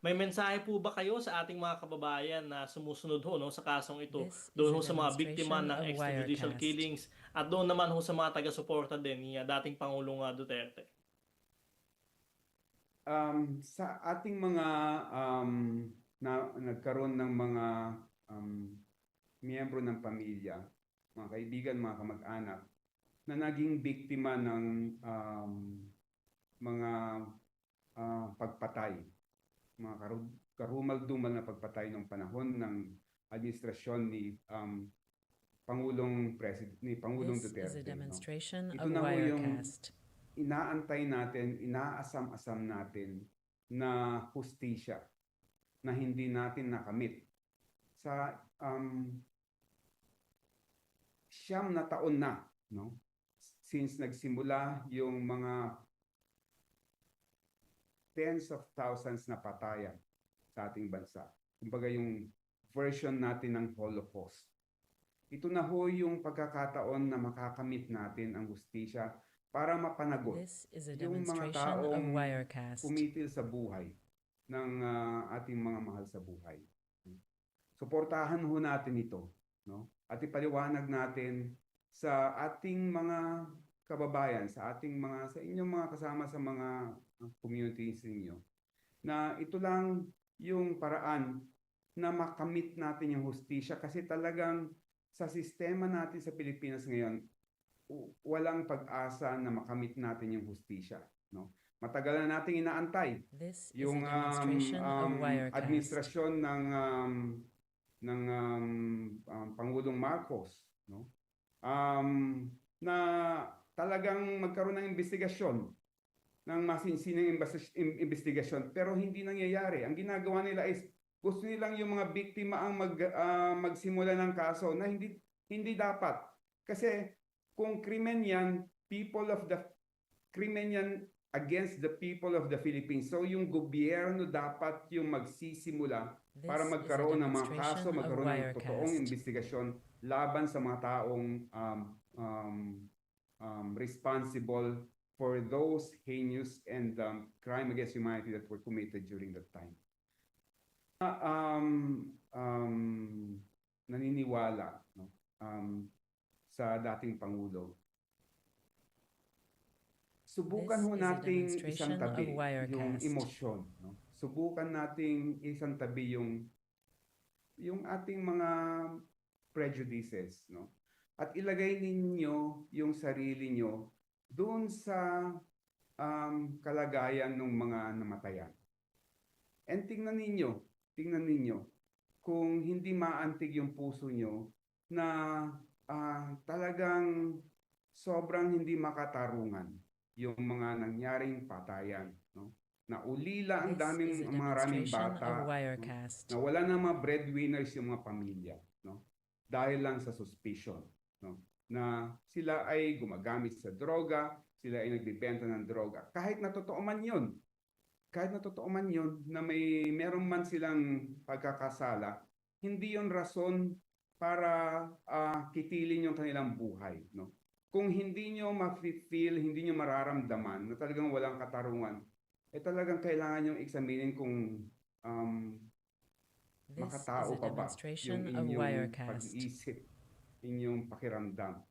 May mensahe po ba kayo sa ating mga kababayan na sumusunod ho no, sa kasong ito? This Doon ho sa mga biktima ng extrajudicial killings at doon naman ho sa mga taga-suporta din ni dating Pangulong Duterte. Um, sa ating mga um, na nagkaroon ng mga um, miyembro ng pamilya, mga kaibigan, mga kamag-anak, na naging biktima ng um, mga ah, pagpatay, mga karu- karumal-dumal na pagpatay ng panahon ng administrasyon ni um, Pangulong President ni Pangulong This is Duterte. a no? demonstration Ito of na yung- inaantay natin, inaasam-asam natin na hustisya na hindi natin nakamit sa um, siyam na taon na no since nagsimula yung mga tens of thousands na patayan sa ating bansa. Kumbaga yung version natin ng Holocaust. Ito na ho yung pagkakataon na makakamit natin ang hustisya para mapanagot yung mga taong pumitil sa buhay ng ah, ating mga mahal sa buhay. Suportahan ho natin ito, no? At ipaliwanag natin sa ating mga kababayan, sa ating mga sa inyong mga kasama sa mga ah, communities ninyo na ito lang yung paraan na makamit natin yung hustisya. Kasi talagang sa sistema natin sa Pilipinas ngayon walang pag-asa na makamit natin yung hustisya, no? Matagal na nating inaantay This yung um, um, administrasyon ng um, ng um, um, Pangulong Marcos no? Um, na talagang magkaroon ng investigasyon ng masinsinang investigasyon. Pero hindi nangyayari. Ang ginagawa nila is gusto nilang yung mga biktima ang mag ah, magsimula ng kaso na hindi hindi dapat. Kasi kung krimen yan people of the krimen yan against the people of the Philippines. So yung gobyerno dapat yung magsisimula This para magkaroon ng mga kaso, magkaroon ng totoong investigasyon laban sa mga taong um, um, um, responsible for those heinous and um, crime against humanity that were committed during that time. Ah, um, um, naniniwala no, um, sa dating Pangulo Subukan This ho nating isang tabi yung emosyon. No? Subukan nating isang tabi yung yung ating mga prejudices. No? At ilagay ninyo yung sarili nyo doon sa um, kalagayan ng mga namatayan. And tingnan ninyo, tingnan ninyo, kung hindi maantig yung puso nyo na ah, talagang sobrang hindi makatarungan yung mga nangyaring patayan. No? Na ulila ang daming maraming bata. no? Wirecast. na wala na mga breadwinners yung mga pamilya. No? Dahil lang sa suspicion. No? Na sila ay gumagamit sa droga, sila ay nagbibenta ng droga. Kahit na totoo man yun, kahit na totoo man yun, na may meron man silang pagkakasala, hindi yon rason para ah, kitilin yung kanilang buhay. No? Kung hindi nyo ma-feel, hindi nyo mararamdaman na talagang walang katarungan, eh talagang kailangan nyo examinin kung um, This is makatao pa ba yung inyong pag-iisip, inyong pakiramdam.